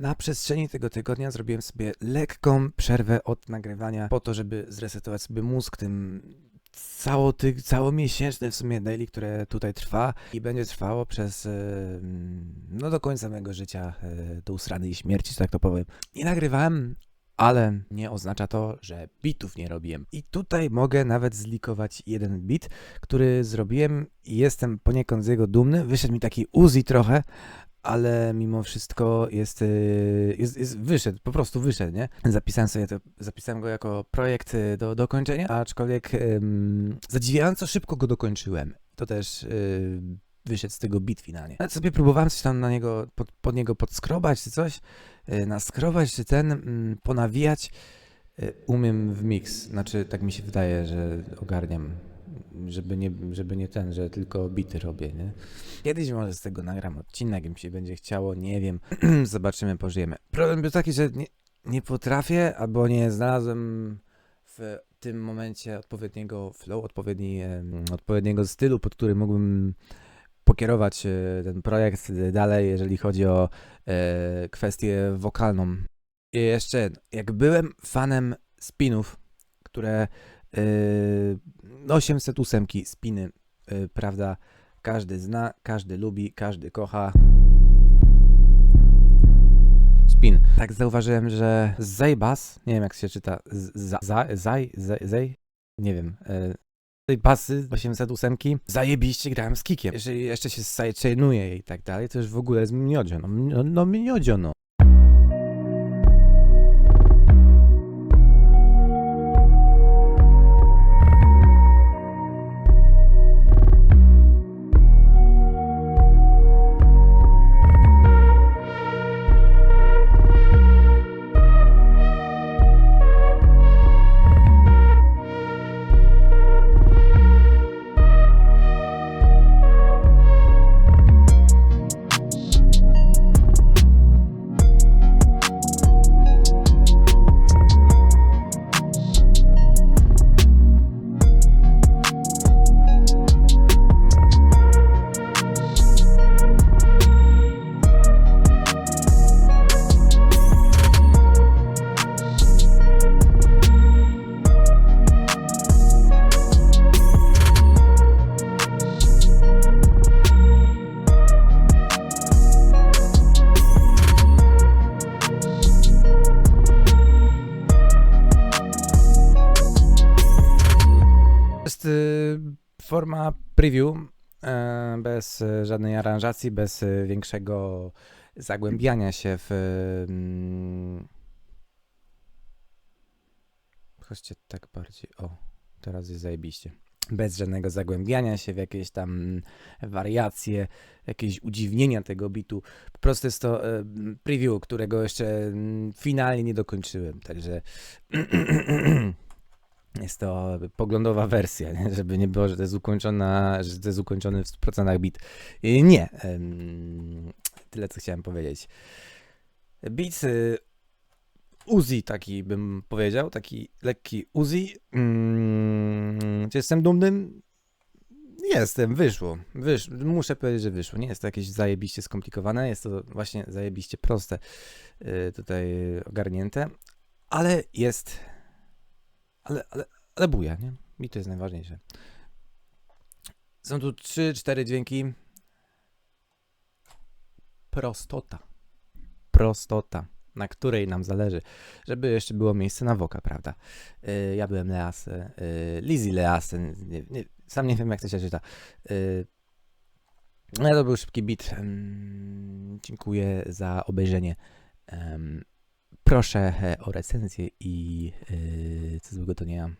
Na przestrzeni tego tygodnia zrobiłem sobie lekką przerwę od nagrywania po to, żeby zresetować sobie mózg tym cało ty, całomiesięczne w sumie daily, które tutaj trwa i będzie trwało przez e, no do końca mojego życia, e, do usranej śmierci, że tak to powiem. Nie nagrywałem, ale nie oznacza to, że bitów nie robiłem. I tutaj mogę nawet zlikować jeden bit, który zrobiłem i jestem poniekąd z jego dumny. Wyszedł mi taki Uzi trochę, ale mimo wszystko jest, y, jest, jest wyszedł, po prostu wyszedł, nie? Zapisałem sobie to, zapisałem go jako projekt y, do dokończenia, aczkolwiek ym, zadziwiająco szybko go dokończyłem. To też y, wyszedł z tego bit finalnie. Nawet sobie próbowałem coś tam na niego, pod, pod niego podskrobać czy coś, naskrobać czy ten, mm, ponawijać. Y, Umiem w mix, znaczy tak mi się wydaje, że ogarniam, żeby nie, żeby nie ten, że tylko bity robię, nie? Kiedyś może z tego nagram odcinek, mi się będzie chciało, nie wiem. Zobaczymy, pożyjemy. Problem był taki, że nie, nie potrafię, albo nie znalazłem w tym momencie odpowiedniego flow, odpowiedni, odpowiedniego stylu, pod który mógłbym pokierować e, ten projekt dalej, jeżeli chodzi o e, kwestię wokalną. I jeszcze, jak byłem fanem spinów, które e, 808 spiny, e, prawda, każdy zna, każdy lubi, każdy kocha. Spin. Tak zauważyłem, że Zajbas, nie wiem jak się czyta, za, za, zaj, zaj, zaj, nie wiem, e, Zajbasy 808 zajebiście grałem z kikiem. Jeżeli jeszcze się sidechainuje i tak dalej, to już w ogóle jest miodzio, no, no, no miodzio, no. Jest y, forma preview, e, bez żadnej aranżacji, bez e, większego zagłębiania się w. mm, Chodźcie tak bardziej. O, teraz jest zajebiście. Bez żadnego zagłębiania się w jakieś tam wariacje, jakieś udziwnienia tego bitu. Po prostu jest to e, preview, którego jeszcze mm, finalnie nie dokończyłem. Także jest to poglądowa wersja, nie? żeby nie było, że to jest ukończona, że to jest ukończony w 100% bit. Nie. Tyle, co chciałem powiedzieć. Beat y, Uzi taki bym powiedział, taki lekki Uzi. Mm, Czy jestem dumny? Jestem, wyszło. Wysz, muszę powiedzieć, że wyszło. Nie jest to jakieś zajebiście skomplikowane, jest to właśnie zajebiście proste y, tutaj ogarnięte, ale jest ale, ale, ale buja, nie? I to jest najważniejsze. Są tu trzy, cztery dźwięki. Prostota. Prostota, na której nam zależy, żeby jeszcze było miejsce na woka, prawda? Yy, ja byłem Leasy, yy, Lizzy nie, sam nie wiem jak to się czyta. Yy, no to był szybki bit. Ym, dziękuję za obejrzenie. Proszę e, o recenzję i yy, co złego to nie ja.